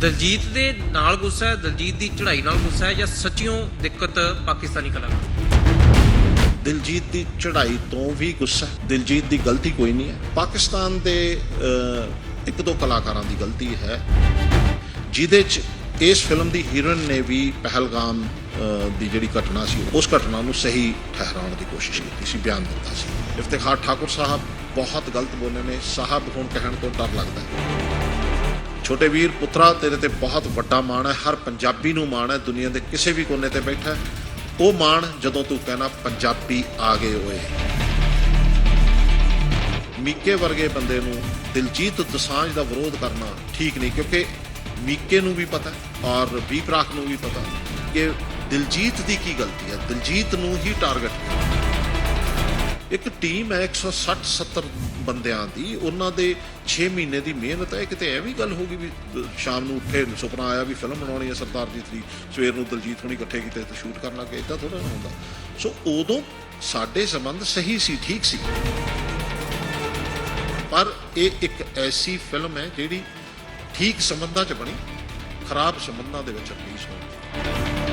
ਦਲਜੀਤ ਦੇ ਨਾਲ ਗੁੱਸਾ ਹੈ ਦਲਜੀਤ ਦੀ ਚੜ੍ਹਾਈ ਨਾਲ ਗੁੱਸਾ ਹੈ ਜਾਂ ਸੱਚੀਓ ਦਿੱਕਤ ਪਾਕਿਸਤਾਨੀ ਕਲਾਕਾਰ ਦਿਲਜੀਤ ਦੀ ਚੜ੍ਹਾਈ ਤੋਂ ਵੀ ਗੁੱਸਾ ਹੈ। ਦਿਲਜੀਤ ਦੀ ਗਲਤੀ ਕੋਈ ਨਹੀਂ ਹੈ। ਪਾਕਿਸਤਾਨ ਦੇ ਅਹ, ਇੱਕ ਦੋ ਕਲਾਕਾਰਾਂ ਦੀ ਗਲਤੀ ਹੈ। ਜਿਹਦੇ ਚ ਇਸ ਫਿਲਮ ਦੀ ਹੀਰੋਇਨ ਨੇ ਵੀ ਪਹਿਲਗਾਮ ਅਹ, ਦੀ ਜਿਹੜੀ ਘਟਨਾ ਸੀ ਉਸ ਘਟਨਾ ਨੂੰ ਸਹੀ ਠਹਿਰਾਉਣ ਦੀ ਕੋਸ਼ਿਸ਼ ਕੀਤੀ ਸੀ ਬਿਆਨ ਦਿੱਤਾ ਸੀ। ਇਫਤਿਖਾਰ ਠਾਕੁਰ ਸਾਹਿਬ ਬਹੁਤ ਗਲਤ ਬੋਲੇ ਨੇ। ਸਾਹਿਬ ਹੁਣ ਕਹਿਣ ਤੋਂ ਡਰ ਲੱਗਦਾ ਹੈ। ਛੋਟੇ ਵੀਰ, ਪੁੱਤਰਾ, ਤੇਰੇ ਤੇ ਬਹੁਤ ਵੱਡਾ ਮਾਣ ਹੈ, ਹਰ ਪੰਜਾਬੀ ਨੂੰ ਮਾਣ ਹੈ, ਦੁਨੀਆ ਦੇ ਕਿਸੇ ਵੀ ਕੋਨੇ ਤੇ ਬੈਠਾ ਉਹ ਮਾਣ ਜਦੋਂ ਤੂੰ ਕਹਿਣਾ ਪੰਜਾਬੀ ਆ ਗਏ ਓਏ ਮੀਕੇ ਵਰਗੇ ਬੰਦੇ ਨੂੰ ਦਿਲਜੀਤ ਦਸਾਂਝ ਦਾ ਵਿਰੋਧ ਕਰਨਾ ਠੀਕ ਨਹੀਂ, ਕਿਉਂਕਿ ਮੀਕੇ ਨੂੰ ਵੀ ਪਤਾ ਔਰ ਵੀ ਪ੍ਰਾਖ ਨੂੰ ਵੀ ਪਤਾ ਕਿ ਦਿਲਜੀਤ ਦੀ ਕੀ ਗਲਤੀ ਹੈ। ਦਿਲਜੀਤ ਨੂੰ ਹੀ ਟਾਰਗੇਟ ਇੱਕ ਟੀਮ ਹੈ 160 70 ਬੰਦਿਆਂ ਦੀ, ਉਹਨਾਂ ਦੇ 6 ਮਹੀਨੇ ਦੀ ਮਿਹਨਤ ਹੈ। ਕਿਤੇ ਐਵੇਂ ਗੱਲ ਹੋ ਗਈ ਵੀ ਸ਼ਾਮ ਨੂੰ ਉੱਠੇ, ਸੁਪਨਾ ਆਇਆ ਵੀ ਫਿਲਮ ਬਣਾਉਣੀ ਹੈ, ਸਰਦਾਰ ਜੀ ਦੀ, ਸਵੇਰ ਨੂੰ ਦਲਜੀਤ ਹੁਣੀ ਇਕੱਠੇ ਕੀਤੇ ਤੇ ਸ਼ੂਟ ਕਰਨ ਲੱਗੇ ਇਦਾਂ ਥੋੜਾ ਨਾ ਹੁੰਦਾ। ਸੋ ਉਦੋਂ ਸਾਡੇ ਸੰਬੰਧ ਸਹੀ ਸੀ, ਠੀਕ ਸੀ। ਪਰ ਇਹ ਇੱਕ ਐਸੀ ਫਿਲਮ ਹੈ ਜਿਹੜੀ ਠੀਕ ਸੰਬੰਧਾਂ 'ਚ ਬਣੀ, ਖਰਾਬ ਸੰਬੰਧਾਂ ਦੇ ਵਿੱਚ ਰਿਲੀਜ਼ ਹੋਈ।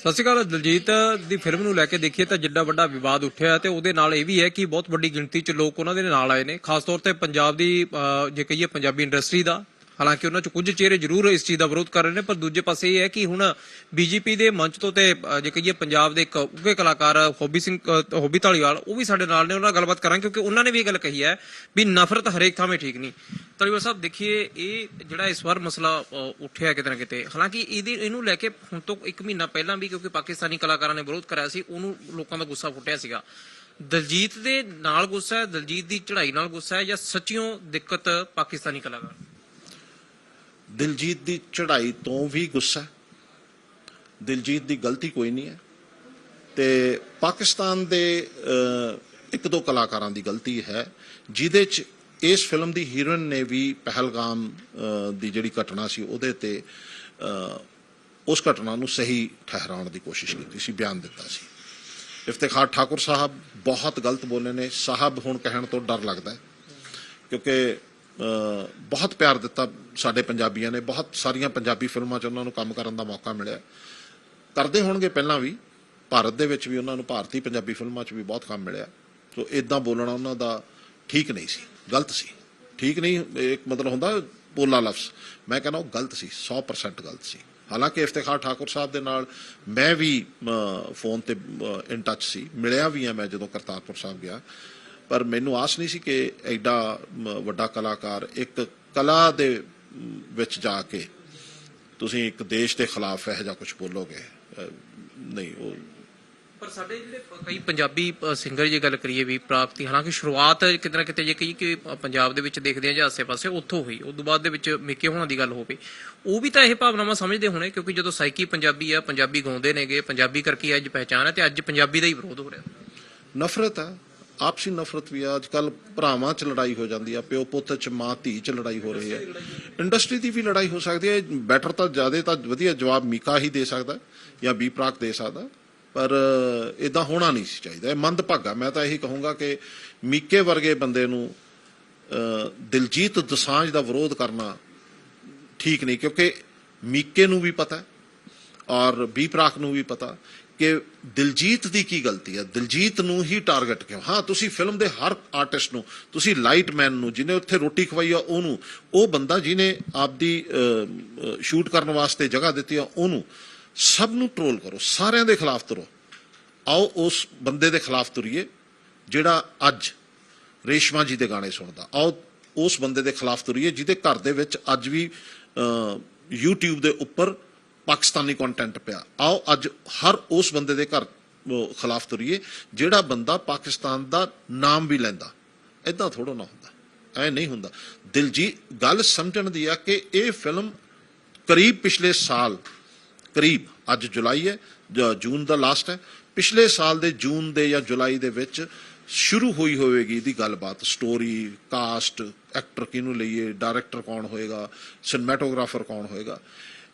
ਸਤਿ ਸ਼੍ਰੀ ਅਕਾਲ ਦਲਜੀਤ ਦੀ ਫਿਲਮ ਨੂੰ ਲੈ ਕੇ ਦੇਖੀਏ ਤਾਂ ਜਿੱਡਾ ਵੱਡਾ ਵਿਵਾਦ ਉੱਠਿਆ ਤੇ ਉਹਦੇ ਨਾਲ ਇਹ ਵੀ ਹੈ ਕਿ ਬਹੁਤ ਵੱਡੀ ਗਿਣਤੀ 'ਚ ਲੋਕ ਉਹਨਾਂ ਦੇ ਨਾਲ ਆਏ ਨੇ। ਖਾਸ ਤੌਰ ਤੇ ਪੰਜਾਬ ਦੀ ਜੇ ਕਹੀਏ ਪੰਜਾਬੀ ਇੰਡਸਟਰੀ ਦਾ ਹਾਲਾਂਕਿ ਉਹਨਾਂ 'ਚ ਕੁਝ ਚਿਹਰੇ ਜ਼ਰੂਰ ਇਸ ਚੀਜ਼ ਦਾ ਵਿਰੋਧ ਕਰ ਰਹੇ ਨੇ, ਪਰ ਦੂਜੇ ਪਾਸੇ ਇਹ ਹੈ ਕਿ ਹੁਣ ਬੀਜੇਪੀ ਦੇ ਮੰਚ ਤੋਂ ਤੇ ਜੇ ਕਹੀਏ ਪੰਜਾਬ ਦੇ ਇੱਕ ਉੱਘੇ ਕਲਾਕਾਰ ਹੋਬੀ ਸਿੰਘ ਹੋਬੀ ਢਾਲੀਵਾਲ ਉਹ ਵੀ ਸਾਡੇ ਨਾਲ ਨੇ, ਉਹਨਾਂ ਨਾਲ ਗੱਲਬਾਤ ਕਰਾਂਗੇ, ਕਿਉਂਕਿ ਉਹਨਾਂ ਨੇ ਵੀ ਇਹ ਗੱਲ ਕਹੀ ਹੈ ਵੀ ਨਫ਼ਰਤ ਹਰੇਕ ਥਾਂ 'ਤੇ ਠੀਕ ਨਹੀਂ। ਢਾਲੀਵਾਲ ਸਾਹਿਬ, ਦੇਖੀਏ, ਇਹ ਜਿਹੜਾ ਇਸ ਵਾਰ ਮਸਲਾ ਉੱਠਿਆ ਕਿਤੇ ਨਾ ਕਿਤੇ, ਹਾਲਾਂਕਿ ਇਹਦੀ, ਇਹਨੂੰ ਲੈ ਕੇ ਹੁਣ ਤੋਂ ਇੱਕ ਮਹੀਨਾ ਪਹਿਲਾਂ ਵੀ ਕਿਉਂਕਿ ਪਾਕਿਸਤਾਨੀ ਕਲਾਕਾਰਾਂ ਨੇ ਵਿਰੋਧ ਕਰਾਇਆ ਸੀ, ਉਹਨੂੰ ਲੋਕਾਂ ਦਾ ਗੁੱਸਾ ਫੁੱਟਿਆ ਸੀਗਾ। ਦਲਜੀਤ ਦੇ ਨਾਲ ਗੁੱਸਾ ਹੈ, ਦਲਜੀਤ ਦੀ ਚੜ੍ਹਾਈ ਨਾਲ ਗੁੱਸਾ ਹੈ, ਜਾਂ ਸੱਚੀਓ ਦਿੱਕਤ ਪਾਕਿਸਤਾਨੀ ਕਲਾਕਾਰ? ਦਿਲਜੀਤ ਦੀ ਚੜ੍ਹਾਈ ਤੋਂ ਵੀ ਗੁੱਸਾ ਦਿਲਜੀਤ ਦੀ ਗਲਤੀ ਕੋਈ ਨਹੀਂ ਹੈ। ਤੇ ਪਾਕਿਸਤਾਨ ਦੇ ਇੱਕ ਦੋ ਕਲਾਕਾਰਾਂ ਦੀ ਗਲਤੀ ਹੈ, ਜਿਹਦੇ ਚ ਇਸ ਫਿਲਮ ਦੀ ਹੀਰੋਇਨ ਨੇ ਵੀ ਪਹਿਲਗਾਮ ਦੀ ਜਿਹੜੀ ਘਟਨਾ ਸੀ, ਉਹਦੇ ਤੇ ਉਸ ਘਟਨਾ ਨੂੰ ਸਹੀ ਠਹਿਰਾਉਣ ਦੀ ਕੋਸ਼ਿਸ਼ ਕੀਤੀ ਸੀ, ਬਿਆਨ ਦਿੱਤਾ ਸੀ। ਇਫਤਿਖਾਰ ਠਾਕੁਰ ਸਾਹਿਬ ਬਹੁਤ ਗਲਤ ਬੋਲੇ ਨੇ। ਸਾਹਿਬ ਹੁਣ ਕਹਿਣ ਤੋਂ ਡਰ ਲੱਗਦਾ ਕਿਉਂਕਿ ਬਹੁਤ ਪਿਆਰ ਦਿੱਤਾ ਸਾਡੇ ਪੰਜਾਬੀਆਂ ਨੇ, ਬਹੁਤ ਸਾਰੀਆਂ ਪੰਜਾਬੀ ਫਿਲਮਾਂ 'ਚ ਉਹਨਾਂ ਨੂੰ ਕੰਮ ਕਰਨ ਦਾ ਮੌਕਾ ਮਿਲਿਆ। ਕਰਦੇ ਹੋਣਗੇ ਪਹਿਲਾਂ ਵੀ, ਭਾਰਤ ਦੇ ਵਿੱਚ ਵੀ ਉਹਨਾਂ ਨੂੰ ਭਾਰਤੀ ਪੰਜਾਬੀ ਫਿਲਮਾਂ 'ਚ ਵੀ ਬਹੁਤ ਕੰਮ ਮਿਲਿਆ। ਸੋ ਇਦਾਂ ਬੋਲਣਾ ਉਹਨਾਂ ਦਾ ਠੀਕ ਨਹੀਂ ਸੀ, ਗਲਤ ਸੀ। ਠੀਕ ਨਹੀਂ, ਇੱਕ ਮਤਲਬ ਹੁੰਦਾ ਪੋਲਾ ਲਫ਼ਜ਼। ਮੈਂ ਕਹਿੰਦਾ ਉਹ ਗਲਤ ਸੀ 100% ਗਲਤ ਸੀ। ਹਾਲਾਂਕਿ ਇਫਤਿਖਾਰ ਠਾਕੁਰ ਸਾਹਿਬ ਦੇ ਨਾਲ ਮੈਂ ਵੀ ਫੋਨ ਤੇ ਇਨ ਟੱਚ ਸੀ। ਮਿਲਿਆ ਵੀ ਆ ਮੈਂ ਜਦੋਂ ਕਰਤਾਰਪੁਰ ਸਾਹਿਬ ਗਿਆ। ਪਰ ਮੈਨੂੰ ਆਸ ਨਹੀਂ ਸੀ ਕਿ ਐਡਾ ਵੱਡਾ ਕਲਾਕਾਰ ਇੱਕ ਕਲਾ ਦੇ ਵਿੱਚ ਜਾ ਕੇ ਤੁਸੀਂ ਇੱਕ ਦੇਸ਼ ਦੇ ਖਿਲਾਫ ਇਹੋ ਜਿਹਾ ਕੁਝ ਬੋਲੋਗੇ। ਨਹੀਂ ਉਹ ਪਰ ਸਾਡੇ ਜਿਹੜੇ ਕਈ ਪੰਜਾਬੀ ਸਿੰਗਰ ਜੇ ਗੱਲ ਕਰੀਏ ਵੀ ਪ੍ਰਾਪਤੀ ਹਾਲਾਂਕਿ ਸ਼ੁਰੂਆਤ ਕਿਤੇ ਨਾ ਕਿਤੇ ਜੇ ਕਹੀਏ ਕਿ ਪੰਜਾਬ ਦੇ ਵਿੱਚ ਦੇਖਦੇ ਆ ਜਾਂ ਆਸੇ-ਪਾਸੇ ਉੱਥੋਂ ਹੋਈ ਉਸ ਤੋਂ ਬਾਅਦ ਦੇ ਵਿੱਚ ਮਿੱਕੇ ਹੋਣਾ ਦੀ ਗੱਲ ਹੋਵੇ ਉਹ ਵੀ ਤਾਂ ਇਹ ਭਾਵਨਾਵਾਂ ਸਮਝਦੇ ਹੋਣੇ ਕਿਉਂਕਿ ਜਦੋਂ ਸਾਈਕੀ ਪੰਜਾਬੀ ਆ ਪੰਜਾਬੀ ਗਾਉਂਦੇ ਨੇਗੇ ਪੰਜਾਬੀ ਕਰਕੇ ਅੱਜ ਪਹਿਚਾਨ ਹੈ ਤੇ ਅੱਜ ਪੰਜਾਬੀ ਦਾ ਹੀ ਵਿਰੋਧ ਹੋ ਰਿਹਾ। ਨਫ਼ਰਤ ਹੈ ਆਪਸੀ ਨਫ਼ਰਤ ਵੀ ਆ। ਅੱਜ ਕੱਲ ਭਰਾਵਾਂ 'ਚ ਲੜਾਈ ਹੋ ਜਾਂਦੀ ਆ ਪਿਓ ਪੁੱਤ 'ਚ ਮਾਂ ਧੀ 'ਚ ਲੜਾਈ ਹੋ ਰਹੀ ਹੈ। ਇੰਡਸਟਰੀ ਦੀ ਵੀ ਲੜਾਈ ਹੋ ਸਕਦੀ ਹੈ ਬੈਟਰ ਤਾਂ ਜ਼ਿਆਦਾ ਤਾਂ ਵਧੀਆ ਜਵਾਬ ਮੀਕਾ ਹੀ ਦੇ ਸਕਦਾ ਜਾਂ ਬੀ ਪ੍ਰਾਕ ਦੇ ਸਕਦਾ। ਪਰ ਇਦਾਂ ਹੋਣਾ ਨਹੀਂ ਸੀ ਚਾਹੀਦਾ। ਇਹ ਮੰਦਭਾਗਾ ਮੈਂ ਤਾਂ ਇਹੀ ਕਹੂੰਗਾ ਕਿ ਮੀਕੇ ਵਰਗੇ ਬੰਦੇ ਨੂੰ ਦਿਲਜੀਤ ਦਸਾਂਝ ਦਾ ਵਿਰੋਧ ਕਰਨਾ ਠੀਕ ਨਹੀਂ ਕਿਉਂਕਿ ਮੀਕੇ ਨੂੰ ਵੀ ਪਤਾ ਔਰ ਬੀ ਪ੍ਰਾਕ ਨੂੰ ਵੀ ਪਤਾ। ਕਿ ਦਿਲਜੀਤ ਦੀ ਕੀ ਗਲਤੀ ਹੈ? ਦਿਲਜੀਤ ਨੂੰ ਹੀ ਟਾਰਗੇਟ ਕਿਉਂ? ਹਾਂ ਤੁਸੀਂ ਫਿਲਮ ਦੇ ਹਰ ਆਰਟਿਸਟ ਨੂੰ ਤੁਸੀਂ ਲਾਈਟਮੈਨ ਨੂੰ ਜਿਹਨੇ ਉੱਥੇ ਰੋਟੀ ਖਵਾਈ ਆ ਉਹਨੂੰ ਉਹ ਬੰਦਾ ਜਿਹਨੇ ਆਪਦੀ ਸ਼ੂਟ ਕਰਨ ਵਾਸਤੇ ਜਗ੍ਹਾ ਦਿੱਤੀ ਆ ਉਹਨੂੰ ਸਭ ਨੂੰ ਟਰੋਲ ਕਰੋ ਸਾਰਿਆਂ ਦੇ ਖਿਲਾਫ ਤੁਰੋ। ਆਓ ਉਸ ਬੰਦੇ ਦੇ ਖਿਲਾਫ ਤੁਰੀਏ ਜਿਹੜਾ ਅੱਜ ਰੇਸ਼ਮਾ ਜੀ ਦੇ ਗਾਣੇ ਸੁਣਦਾ। ਆਓ ਉਸ ਬੰਦੇ ਦੇ ਖਿਲਾਫ ਤੁਰੀਏ ਜਿਹਦੇ ਘਰ ਦੇ ਵਿੱਚ ਅੱਜ ਵੀ ਅਹ, YouTube ਦੇ ਉੱਪਰ ਪਾਕਿਸਤਾਨੀ ਕੰਟੈਂਟ ਪਿਆ। ਆਓ ਅੱਜ ਹਰ ਉਸ ਬੰਦੇ ਦੇ ਘਰ ਖਿਲਾਫ ਤੁਰੀਏ, ਜਿਹੜਾ ਬੰਦਾ ਪਾਕਿਸਤਾਨ ਦਾ ਨਾਮ ਵੀ ਲੈਂਦਾ। ਐਦਾਂ ਥੋੜਾ ਨਾ ਹੁੰਦਾ। ਐ ਨਹੀਂ ਹੁੰਦਾ। ਦਿਲਜੀਤ, ਗੱਲ ਸਮਝਣ ਦੀ ਆ ਕਿ ਇਹ ਫਿਲਮ ਕਰੀਬ ਪਿਛਲੇ ਸਾਲ, ਕਰੀਬ ਅੱਜ ਜੁਲਾਈ ਹੈ, ਜ- ਜੂਨ ਦਾ ਲਾਸਟ ਹੈ। ਪਿਛਲੇ ਸਾਲ ਦੇ ਜੂਨ ਦੇ ਜਾਂ ਜੁਲਾਈ ਦੇ ਵਿੱਚ ਸ਼ੁਰੂ ਹੋਈ ਹੋਵੇਗੀ ਇਹਦੀ ਗੱਲਬਾਤ। ਸਟੋਰੀ ਕਾਸਟ ਐਕਟਰ ਕਿਹਨੂੰ ਲਈਏ ਡਾਇਰੈਕਟਰ ਕੌਣ ਹੋਏਗਾ ਸਿਨੇਮੈਟੋਗ੍ਰਾਫਰ ਕੌਣ ਹੋਏਗਾ।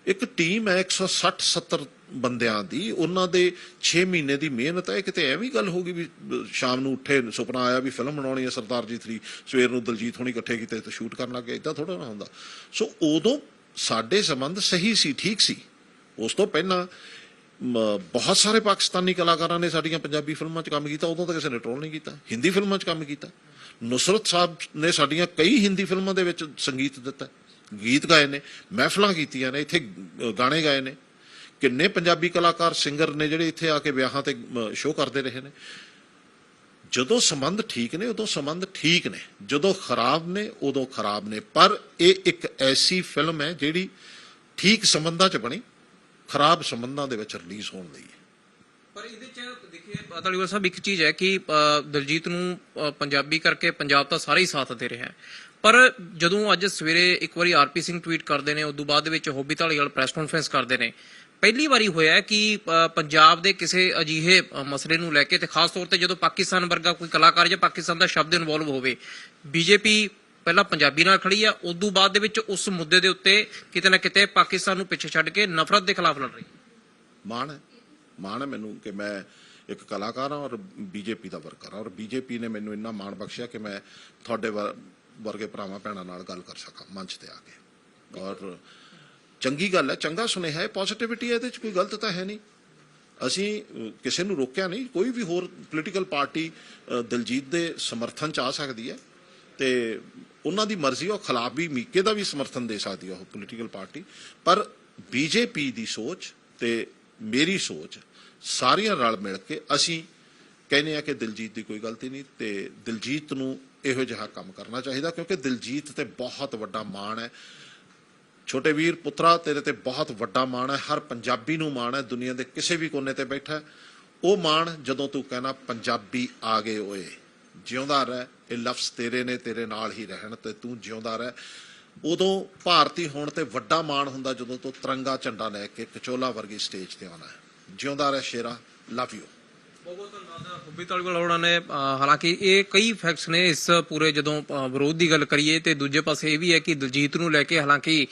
ਇੱਕ ਟੀਮ ਹੈ 160 70 ਬੰਦਿਆਂ ਦੀ, ਉਹਨਾਂ ਦੇ 6 ਮਹੀਨੇ ਦੀ ਮਿਹਨਤ ਹੈ। ਕਿਤੇ ਐਵੇਂ ਗੱਲ ਹੋ ਗਈ ਵੀ ਸ਼ਾਮ ਨੂੰ ਉੱਠੇ, ਸੁਪਨਾ ਆਇਆ ਵੀ ਫਿਲਮ ਬਣਾਉਣੀ ਹੈ, ਸਰਦਾਰ ਜੀ 3 ਸਵੇਰ ਨੂੰ ਦਲਜੀਤ ਹੋਣੀ ਇਕੱਠੇ ਕੀਤੇ ਤੇ ਸ਼ੂਟ ਕਰਨ ਲੱਗੇ ਇਦਾਂ ਥੋੜਾ ਨਾ ਹੁੰਦਾ। ਸੋ ਉਦੋਂ ਸਾਡੇ ਸੰਬੰਧ ਸਹੀ ਸੀ, ਠੀਕ ਸੀ। ਉਸ ਤੋਂ ਪਹਿਲਾਂ ਬਹੁਤ ਸਾਰੇ ਪਾਕਿਸਤਾਨੀ ਕਲਾਕਾਰਾਂ ਨੇ ਸਾਡੀਆਂ ਪੰਜਾਬੀ ਫਿਲਮਾਂ 'ਚ ਕੰਮ ਕੀਤਾ, ਉਦੋਂ ਤਾਂ ਕਿਸੇ ਨੇ ਟਰੋਲ ਨਹੀਂ ਕੀਤਾ। ਹਿੰਦੀ ਫਿਲਮਾਂ 'ਚ ਕੰਮ ਕੀਤਾ। ਨੁਸਰਤ ਸਾਹਿਬ ਨੇ ਸਾਡੀਆਂ ਕਈ ਹਿੰਦੀ ਫਿਲਮਾਂ ਦੇ ਵਿੱਚ ਸੰਗੀਤ ਦਿੱਤਾ। ਗੀਤ ਗਾਏ ਨੇ, ਮਹਿਫਲਾਂ ਕੀਤੀਆਂ ਨੇ, ਇੱਥੇ ਗਾਣੇ ਗਾਏ ਨੇ। ਕਿੰਨੇ ਪੰਜਾਬੀ ਕਲਾਕਾਰ, ਸਿੰਗਰ ਨੇ ਜਿਹੜੇ ਇੱਥੇ ਆ ਕੇ ਵਿਆਹਾਂ ਤੇ ਸ਼ੋਅ ਕਰਦੇ ਰਹੇ ਨੇ। ਜਦੋਂ ਸੰਬੰਧ ਠੀਕ ਨੇ, ਉਦੋਂ ਸੰਬੰਧ ਠੀਕ ਨੇ। ਜਦੋਂ ਖਰਾਬ ਨੇ, ਉਦੋਂ ਖਰਾਬ ਨੇ। ਪਰ ਇਹ ਇੱਕ ਐਸੀ ਫਿਲਮ ਹੈ ਜਿਹੜੀ ਠੀਕ ਸੰਬੰਧਾਂ 'ਚ ਬਣੀ, ਖਰਾਬ ਸੰਬੰਧਾਂ ਦੇ ਵਿੱਚ ਰਿਲੀਜ਼ ਹੋਣ ਲਈ। ਹੈ ਪਰ ਇਹਦੇ ਚ ਦੇਖੀਏ ਤਾਲੀਵਾਲ ਸਾਹਿਬ, ਇੱਕ ਚੀਜ਼ ਹੈ ਕਿ ਦਲਜੀਤ ਨੂੰ ਪੰਜਾਬੀ ਕਰਕੇ ਪੰਜਾਬ ਤਾਂ ਸਾਰਾ ਹੀ ਸਾਥ ਦੇ ਰਿਹਾ ਹੈ। ਪਰ ਜਦੋਂ ਅੱਜ ਸਵੇਰੇ ਇੱਕ ਵਾਰੀ ਆਰਪੀ ਸਿੰਘ ਟਵੀਟ ਕਰਦੇ ਨੇ, ਉਦੋਂ ਬਾਅਦ ਦੇ ਵਿੱਚ ਹੋਬੀ ਢਾਲੀਵਾਲ ਪ੍ਰੈਸ ਕਾਨਫਰੰਸ ਕਰਦੇ ਨੇ। ਪਹਿਲੀ ਵਾਰੀ ਹੋਇਆ ਕਿ ਪੰਜਾਬ ਦੇ ਕਿਸੇ ਅਜੀਹੇ ਮਸਲੇ ਨੂੰ ਲੈ ਕੇ ਤੇ ਖਾਸ ਤੌਰ ਤੇ ਜਦੋਂ ਪਾਕਿਸਤਾਨ ਵਰਗਾ ਕੋਈ ਕਲਾਕਾਰ ਜਾਂ ਪਾਕਿਸਤਾਨ ਦਾ ਸ਼ਬਦ ਇਨਵੋਲਵ ਹੋਵੇ, ਬੀਜੇਪੀ ਪਹਿਲਾਂ ਪੰਜਾਬੀ ਨਾਲ ਖੜੀ ਆ, ਉਦੋਂ ਬਾਅਦ ਦੇ ਵਿੱਚ ਉਸ ਮੁੱਦੇ ਦੇ ਉੱਤੇ ਕਿਤੇ ਨਾ ਕਿਤੇ ਪਾਕਿਸਤਾਨ ਨੂੰ ਪਿੱਛੇ ਛੱਡ ਕੇ ਨਫ਼ਰਤ ਦੇ ਖਿਲਾਫ ਲੜ ਰਹੀ ਹੈ। ਮਾਣ ਹੈ ਮਾਣ ਹੈ ਮੈਨੂੰ ਕਿ ਮੈਂ ਇੱਕ ਕਲਾਕਾਰ ਹਾਂ ਔਰ ਬੀਜੇਪੀ ਦਾ ਵਰਕਰ ਹਾਂ ਔਰ ਬੀਜੇਪੀ ਨੇ ਮੈਨੂੰ ਇੰਨਾ ਮਾਣ ਬਖਸ਼ਿਆ ਕਿ ਮੈਂ ਤੁਹਾਡੇ ਵਰ- ਵਰਗੇ ਭਰਾਵਾਂ ਭੈਣਾਂ ਨਾਲ ਗੱਲ ਕਰ ਸਕਾਂ ਮੰਚ ਤੇ ਆ ਕੇ। ਔਰ ਚੰਗੀ ਗੱਲ ਹੈ ਚੰਗਾ ਸੁਨੇਹਾ ਹੈ ਪੋਜ਼ਿਟਿਵਿਟੀ ਹੈ ਇਹਦੇ ਚ ਕੋਈ ਗਲਤ ਤਾਂ ਹੈ ਨਹੀਂ। ਅਸੀਂ ਕਿਸੇ ਨੂੰ ਰੋਕਿਆ ਨਹੀਂ ਕੋਈ ਵੀ ਹੋਰ ਪੋਲੀਟੀਕਲ ਪਾਰਟੀ ਅਹ, ਦਿਲਜੀਤ ਦੇ ਸਮਰਥਨ ਚ ਆ ਸਕਦੀ ਹੈ। ਤੇ ਉਹਨਾਂ ਦੀ ਮਰਜ਼ੀ ਉਹ ਖਿਲਾਫ ਵੀ ਮੀਕੇ ਦਾ ਵੀ ਸਮਰਥਨ ਦੇ ਸਕਦੀ ਹੈ ਉਹ ਪੋਲੀਟੀਕਲ ਪਾਰਟੀ ਪਰ ਬੀਜੇਪੀ ਦੀ ਸੋਚ ਤੇ ਮੇਰੀ ਸੋਚ ਸਾਰੀਆਂ ਰਲ ਮਿਲ ਕੇ ਅਸੀਂ ਕਹਿੰਦੇ ਆ ਕਿ ਦਿਲਜੀਤ ਦੀ ਕੋਈ ਗਲਤੀ ਨਹੀਂ ਤੇ ਦਿਲਜੀਤ ਨੂੰ ਇਹੋ ਜਿਹਾ ਕੰਮ ਕਰਨਾ ਚਾਹੀਦਾ, ਕਿਉਂਕਿ ਦਿਲਜੀਤ ਤੇ ਬਹੁਤ ਵੱਡਾ ਮਾਣ ਹੈ। ਛੋਟੇ ਵੀਰ, ਪੁੱਤਰਾ, ਤੇਰੇ ਤੇ ਬਹੁਤ ਵੱਡਾ ਮਾਣ ਹੈ। ਹਰ ਪੰਜਾਬੀ ਨੂੰ ਮਾਣ ਹੈ। ਦੁਨੀਆ ਦੇ ਕਿਸੇ ਵੀ ਕੋਨੇ ਤੇ ਬੈਠਾ ਉਹ ਮਾਣ ਜਦੋਂ ਤੂੰ ਕਹਿਣਾ, ਪੰਜਾਬੀ ਆ ਗਏ ਓਏ, ਜਿਉਂਦਾ ਰਹਿ, ਇਹ ਲਫ਼ਜ਼ ਤੇਰੇ ਨੇ, ਤੇਰੇ ਨਾਲ ਹੀ ਰਹਿਣ ਤੇ ਤੂੰ ਜਿਉਂਦਾ ਰਹਿ। ਉਦੋਂ ਭਾਰਤੀ ਹੋਣ ਤੇ ਵੱਡਾ ਮਾਣ ਹੁੰਦਾ ਜਦੋਂ ਤੂੰ ਤਿਰੰਗਾ ਝੰਡਾ ਲੈ ਕੇ ਕਚੋਲਾ ਵਰਗੀ ਸਟੇਜ ਤੇ ਆਉਣਾ ਹੈ। ਜਿਉਂਦਾ ਰਹਿ, ਸ਼ੇਰਾ ਲਵ ਯੂ ਬਹੁਤ ਧੰਨਵਾਦ ਹੁੱਬੀ ਤਾਲੀਵਾਲ ਹੋਣਾ ਨੇ ਹਾਲਾਂਕਿ ਇਹ ਕਈ ਫੈਕਟਸ ਨੇ ਇਸ ਪੂਰੇ ਜਦੋਂ ਵਿਰੋਧ ਦੀ ਗੱਲ ਕਰੀਏ ਤੇ ਦੂਜੇ ਪਾਸੇ ਇਹ ਵੀ ਹੈ ਕਿ ਦਲਜੀਤ ਨੂੰ ਲੈ ਕੇ ਹਾਲਾਂਕਿ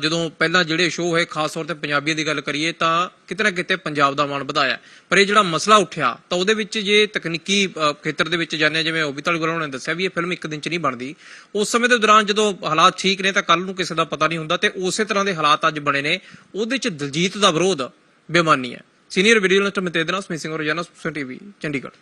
ਜਦੋਂ ਪਹਿਲਾਂ ਜਿਹੜੇ ਸ਼ੋਅ ਹੋਏ ਖਾਸ ਤੌਰ ਤੇ ਪੰਜਾਬੀਆਂ ਦੀ ਗੱਲ ਕਰੀਏ ਤਾਂ ਕਿਤੇ ਨਾ ਕਿਤੇ ਪੰਜਾਬ ਦਾ ਮਾਣ ਵਧਾਇਆ ਪਰ ਇਹ ਜਿਹੜਾ ਮਸਲਾ ਉੱਠਿਆ ਤਾਂ ਉਹਦੇ ਵਿੱਚ ਜੇ ਤਕਨੀਕੀ ਖੇਤਰ ਦੇ ਵਿੱਚ ਜਾਂਦੇ ਹਾਂ, ਜਿਵੇਂ ਹੁੱਬੀ ਤਾਲੀਵਾਲ ਨੇ ਦੱਸਿਆ ਵੀ ਇਹ ਫਿਲਮ ਇੱਕ ਦਿਨ ਚ ਨਹੀਂ ਬਣਦੀ। ਉਸ ਸਮੇਂ ਦੇ ਦੌਰਾਨ ਜਦੋਂ ਹਾਲਾਤ ਠੀਕ ਨੇ ਤਾਂ ਕੱਲ ਨੂੰ ਕਿਸੇ ਦਾ ਪਤਾ ਨਹੀਂ ਹੁੰਦਾ ਤੇ ਉਸੇ ਤਰ੍ਹਾਂ ਦੇ ਹਾਲਾਤ ਅੱਜ ਬਣੇ ਨੇ। ਉਹਦੇ ਚ ਦਲਜੀਤ ਦਾ ਵਿਰੋਧ ਬੇਮਾਨੀ ਹੈ। സീനിയർ വീഡിയോ മറ്റേ ദിനോസ് മിസിംഗ് ഒരു ജനോസ് ടി വി ചണ്ഡിഗഡ്